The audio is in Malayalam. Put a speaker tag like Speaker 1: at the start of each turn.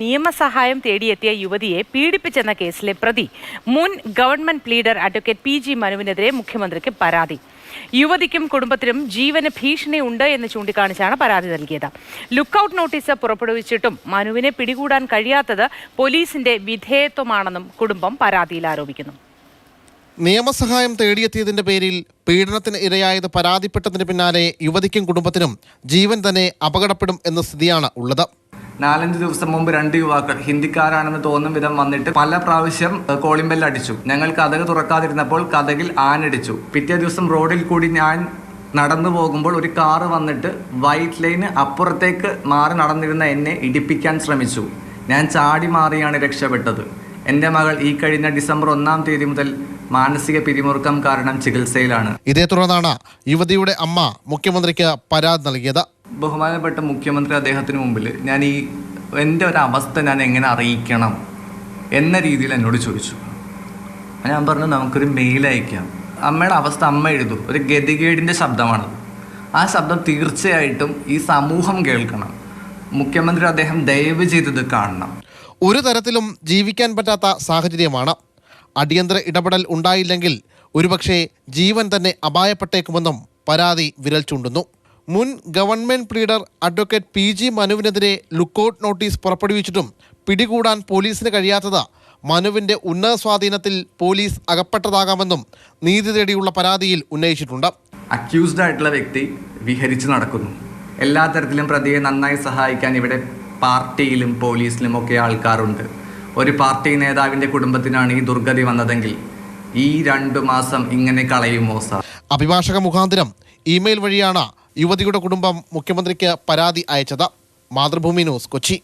Speaker 1: നിയമസഹായം തേടിയെത്തിയ യുവതിയെ പീഡിപ്പിച്ചെന്ന കേസിലെ പ്രതി മുൻ government leader advocate P G മനുവിനെതിരെ മുഖ്യമന്ത്രിക്ക് പരാതി. യുവതിക്കും കുടുംബത്തിനും ജീവന് ഭീഷണിയുണ്ട് എന്ന് ചൂണ്ടിക്കാണിച്ചാണ് പരാതി നൽകിയത്. ലുക്കൌട്ട് നോട്ടീസ് പുറപ്പെടുവിച്ചിട്ടും മനുവിനെ പിടികൂടാൻ കഴിയാത്തത് പോലീസിന്റെ വിധേയത്വമാണെന്നും കുടുംബം പരാതിയിൽ ആരോപിക്കുന്നു.
Speaker 2: നിയമസഹായം തേടിയെത്തിയതിന്റെ പേരിൽ പീഡനത്തിന് ഇരയായത് പരാതിപ്പെട്ടതിന് പിന്നാലെ യുവതിക്കും കുടുംബത്തിനും ജീവൻ തന്നെ അപകടപ്പെടും എന്ന സ്ഥിതിയാണ് ഉള്ളത്.
Speaker 3: നാലഞ്ച് ദിവസം മുമ്പ് രണ്ട് യുവാക്കൾ ഹിന്ദിക്കാരാണെന്ന് തോന്നും വിധം വന്നിട്ട് പല പ്രാവശ്യം കോളിംഗ് അടിച്ചു. ഞങ്ങൾ കഥക് തുറക്കാതിരുന്നപ്പോൾ കഥകിൽ ആനടിച്ചു. പിറ്റേ ദിവസം റോഡിൽ കൂടി ഞാൻ നടന്നു പോകുമ്പോൾ ഒരു കാറ് വന്നിട്ട് വൈറ്റ് ലൈന് അപ്പുറത്തേക്ക് മാറി നടന്നിരുന്ന എന്നെ ഇടിപ്പിക്കാൻ ശ്രമിച്ചു. ഞാൻ ചാടി മാറിയാണ് രക്ഷപ്പെട്ടത്. എന്റെ മകൾ ഈ കഴിഞ്ഞ ഡിസംബർ ഒന്നാം തീയതി മുതൽ മാനസിക പിരിമുറുക്കം കാരണം ചികിത്സയിലാണ്.
Speaker 2: ഇതേ തുടർന്നാണ് യുവതിയുടെ അമ്മ മുഖ്യമന്ത്രിക്ക് പരാതി നൽകിയത്.
Speaker 3: ബഹുമാനപ്പെട്ട മുഖ്യമന്ത്രി അദ്ദേഹത്തിന് മുമ്പിൽ ഞാൻ ഈ എന്റെ ഒരു അവസ്ഥ ഞാൻ എങ്ങനെ അറിയിക്കണം എന്ന രീതിയിൽ എന്നോട് ചോദിച്ചു. ഞാൻ പറഞ്ഞു നമുക്കൊരു മെയിൽ അയക്കാം. അമ്മയുടെ അവസ്ഥ അമ്മ എഴുതും. ഒരു ഗതികേടിന്റെ ശബ്ദമാണ്. ആ ശബ്ദം തീർച്ചയായിട്ടും ഈ സമൂഹം കേൾക്കണം. മുഖ്യമന്ത്രി അദ്ദേഹം ദയവ് ചെയ്തത് കാണണം.
Speaker 2: ഒരു തരത്തിലും ജീവിക്കാൻ പറ്റാത്ത സാഹചര്യമാണ്. അടിയന്തര ഇടപെടൽ ഉണ്ടായില്ലെങ്കിൽ ഒരുപക്ഷെ ജീവൻ തന്നെ അപായപ്പെട്ടേക്കുമെന്നും പരാതി വിരൽ ചൂണ്ടുന്നു. മുൻ government pleader advocate P G മനുവിനെതിരെ lookout notice പുറപ്പെടുവിച്ചിട്ടും പിടികൂടാൻ പോലീസിന് കഴിയാത്തത് മനുവിന്റെ ഉന്നത സ്വാധീനത്തിൽ പോലീസ് അകപ്പെട്ടതാകാമെന്നും നീതി തേടിയുള്ള പരാതിയിൽ ഉന്നയിച്ചിട്ടുണ്ട്.
Speaker 3: അക്യൂസ്ഡ് ആയിട്ടുള്ള വ്യക്തി വിഹരിച്ചു നടക്കുന്നു. എല്ലാ തരത്തിലും പ്രതിയെ നന്നായി സഹായിക്കാൻ ഇവിടെ പാർട്ടിയിലും പോലീസിലും ഒക്കെ ആൾക്കാരുണ്ട്. ഒരു പാർട്ടി നേതാവിന്റെ കുടുംബത്തിനാണ് ഈ ദുർഗതി വന്നതെങ്കിൽ ഈ രണ്ടു മാസം ഇങ്ങനെ കളയുമോ സാർ?
Speaker 2: അഭിഭാഷക മുഖാന്തരം ഇമെയിൽ വഴിയാണ് യുവതിയുടെ കുടുംബം മുഖ്യമന്ത്രിക്ക് പരാതി അയച്ചത്. മാതൃഭൂമി ന്യൂസ് കൊച്ചി.